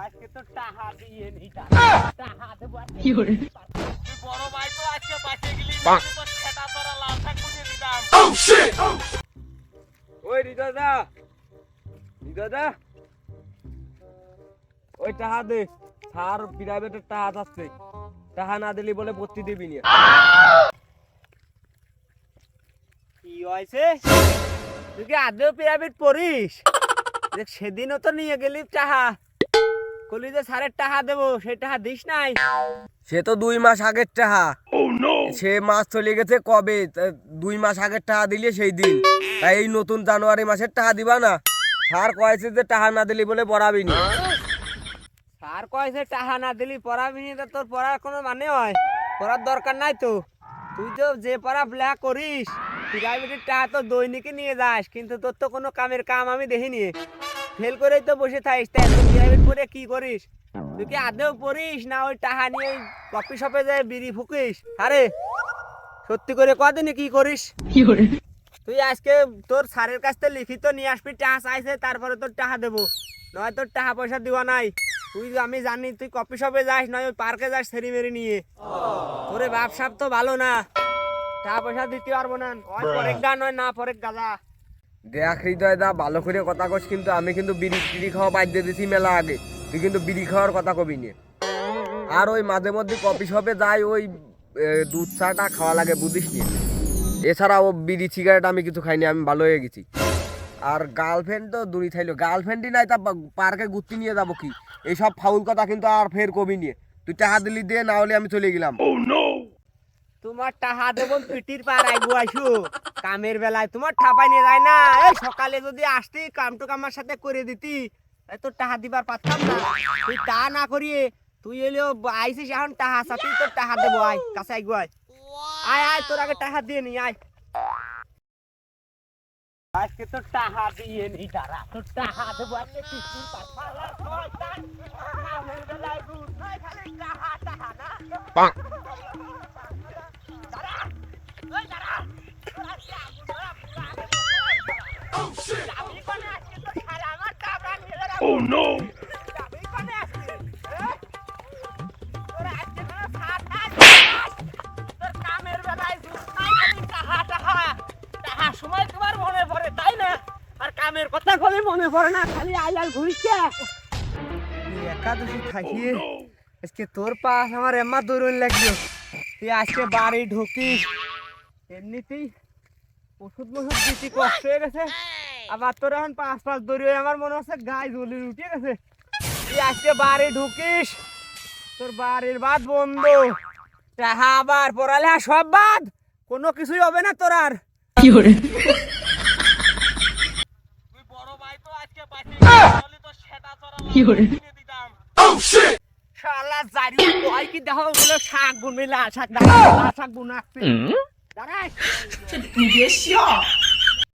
আজকে তো টাহা দিয়ে নি টাহা। দেবো কি তুই বড় ভাই তো আজকে বাঁচে গেলি শাক বুঝে দিতাম। ওই হৃদয় দা হৃদয় দা ওই টাহা দে প্রাইভেটের টাহা আসছে টাহা না দিলি বলে ভর্তি দিবি না। কি হয়েছে? তুই কি আদৌ পিরামিড পড়িস? দেখ সেদিনও তো নিয়ে গেলি টাহা। কলি যে সারের টাহা দেবো সেই টাহা দিস নাই। সে তো দুই মাস আগের টাহা। সে মাস চলে গেছে কবে? দুই মাস আগের টাহা দিলে সেই দিন। তাই এই নতুন জানুয়ারি মাসের টাহা দিবা না। সার কয়েছে যে টাহা না দিলি বলে পড়াবি না স্যার কয়েছে টাহা না দিলি পড়াবি নি তোর পড়ার কোনো মানে হয়? পড়ার দরকার নাই তো। তুই তো যে পড়া ব্ল্যাক করিস প্রাইভেটের টাকা তো দৈনিকে নিয়ে যাস কিন্তু তোর তো কোনো কামের কাম আমি দেখিনি। ফেল করেই তো বসে থাকিস তাই তুই প্রাইভেট পড়ে কি করিস? তুই কি আদেও পড়িস না ওই টাকা নিয়ে ওই কফি শপে যায় বিড়ি ফুকিস? আরে সত্যি করে কদিনে কি করিস? তুই আজকে তোর স্যারের কাছ থেকে লিখিত নিয়ে আসবি টাকা চাইছে তারপরে তোর টাকা দেবো। নয় তোর টাকা পয়সা দিবা নাই। তুই আমি জানি তুই কফি শপে যাস নয় ওই পার্কে যাস সেরি মেরি নিয়ে। তোরে ব্যবসা তো ভালো না। টাকা পয়সা দিতে পারব না। ওই পরেক গা নয় না পরে গাজা দেখ হৃদয় দা, ভালো করে কথা কস কিন্তু, আমি কিন্তু বিড়ি টিড়ি খাওয়া বাদ দিয়ে দিছি মেলা আগে। তুই কিন্তু বিড়ি খাওয়ার কথা কবি নিয়ে আর ওই মাঝে মধ্যে কফি শপে যাই, ওই দুধ চাটা খাওয়া লাগে বুঝিস নিয়ে এছাড়া ও বিড়ি সিগারেট আমি কিছু খাইনি, আমি ভালো হয়ে গেছি। আর গার্লফ্রেন্ড তো দূরই থাইলো। গার্লফ্রেন্ডই নাই তা পার্কে ঘুরতে নিয়ে যাব কি? এইসব ফাউল কথা কিন্তু আর ফের কবি নিয়ে তুই টাকা দিলি দে, না হলে আমি চলে গেলাম। তোমার টাকা দেবো পিটির পার আইবো আইসু। কামের বেলায় তোমার ঠাপাই নিয়ে যায় না। এই সকালে যদি আসতি কামটুক আমার সাথে করে দিতি। তোর টাকা দিবার পারতাম না। তুই তা না করিয়ে তুই এলেও আইসিস এখন টাহা সাথে তোর টাকা দেবো, আয়, কাছে আইগো আয়। আয় আয়, তোর আগে টাকা দিয়ে নি আয়। আজকে তো টাকা দিয়ে নি তারা তোর টাকা দেবো, আজকে Oh no! সময় তোমার মনে পড়ে তাই না আর কামের কথা কবে মনে পড়ে না খালি আই আই ঘুরিছে একাদশী থাকিয়ে আজকে তোর পাশ আমার এম্মা দৌড়ন লাগল তুই আজকে বাড়ি ঢুকিস। এমনিতেই ওষুধ মষুধ দিতে কষ্ট হয়ে গেছে। আবার তোর এখন পাঁচ পাঁচ দৌড়ে আমার মনে হচ্ছে গায়ে জ্বলে উঠে গেছে। তুই আজকে বাড়ি ঢুকিস তোর বাড়ির বাদ বন্ধ। টাহা আবার পড়ালেখা সব বাদ কোনো কিছুই হবে না তোর আর। কি hore তুই বড় ভাই তো আজকে বাঁচি তাহলে তো সেটা তোরা কি hore শালা জারি কয় কি দেখো বলে শাক বুনবি লাল শাক দাঁড়া। লাল শাক বুনাচ্ছি দাঁড়াই